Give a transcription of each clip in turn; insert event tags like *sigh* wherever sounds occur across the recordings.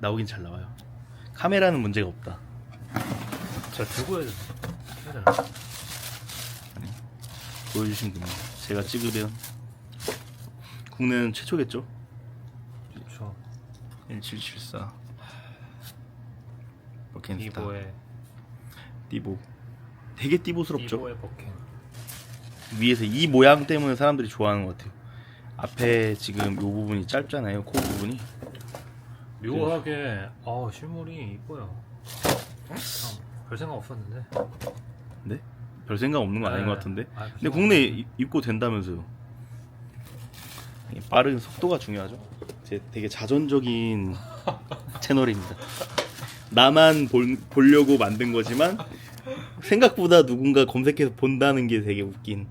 나오긴 잘 나와요. 카메라는 문제가 없다. 잘 들고 해야 돼. 되나? 보여주시면 됩니다. 제가 찍으면 국내는 최초겠죠? 그렇죠. 1774 버켄스타 띠보 되게 띠보스럽죠? 이보의 버켄. 위에서 이 모양 때문에 사람들이 좋아하는 것 같아요. 앞에 지금 이 부분이 짧잖아요. 코 부분이. 묘하게 아 실물이 이뻐요. 참, 별 생각 없었는데. 네? 별 생각 없는 건 아닌 네. 것 같은데. 아, 별 근데 생각 국내에 없는데. 이- 입고 된다면서요. 이 빠른 속도가 중요하죠. 제 되게 자전적인 *laughs* 채널입니다. 나만 볼, 보려고 만든 거지만 생각보다 누군가 검색해서 본다는 게 되게 웃긴.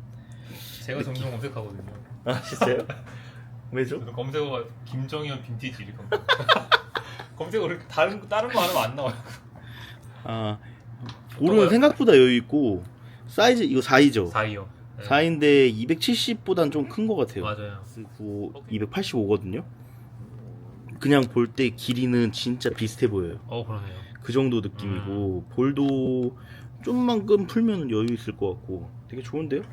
제가 점점 검색하거든요. 아 진짜요? *laughs* 왜죠? 검색어가 김정현 빈티지 이렇게 검색. 검색어 이렇게 다른 다른 거 하면 안 나와요. 아 볼은 생각보다 여유 있고 사이즈 이거 4이죠. 4이요. 4인데 270보단 좀 큰 것 같아요. 맞아요. 그리고 285거든요. 그냥 볼 때 길이는 진짜 비슷해 보여요. 어 그러네요. 그 정도 느낌이고 볼도 좀만큼 풀면 여유 있을 것 같고 되게 좋은데요?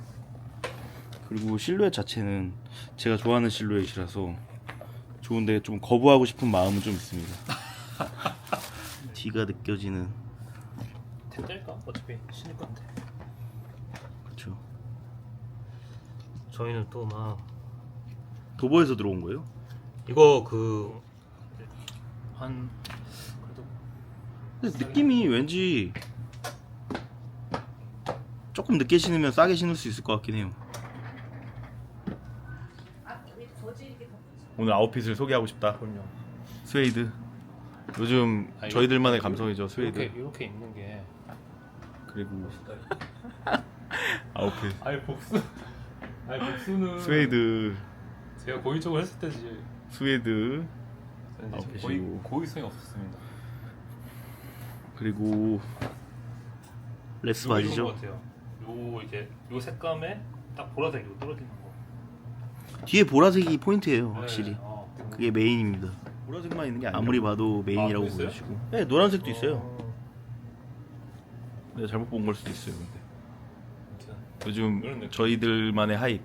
그리고 실루엣 자체는 제가 좋아하는 실루엣이라서 좋은데 좀 거부하고 싶은 마음은 좀 있습니다. *laughs* 뒤가 느껴지는 될까? 어차피 신을 건데. 그렇죠. 저희는 또 막 도보에서 들어온 거예요? 이거 그 한 그래도 근데 느낌이 왠지 조금 늦게 신으면 싸게 신을 수 있을 것 같긴 해요. 오늘 아웃핏을 소개하고 싶다. 그럼요. 스웨이드. 요즘 아, 저희들만의 감성이죠, 스웨이드. 이렇게 이렇게 입는 게 그리고 아웃핏. *laughs* 아니 복수 아니 복수는 스웨이드, 제가 고의적으로 했을 때지 스웨이드. 저는 이제 아웃핏이고. 고의 고의성이 없었습니다. 그리고 레스 요거 바지죠. 같아요. 요 이제 요 색감에 딱 보라색으로 떨어지는 거. 뒤에 보라색이 포인트예요, 확실히. 네, 어, 그게 메인입니다. 보라색만 있는 게 아무리 봐도 메인이라고 아, 또 있어요? 보여지고. 네, 노란색도 있어요. 어, 내가 잘못 본 걸 수도 있어요, 근데. 아무튼 요즘 이런 느낌. 저희들만의 하입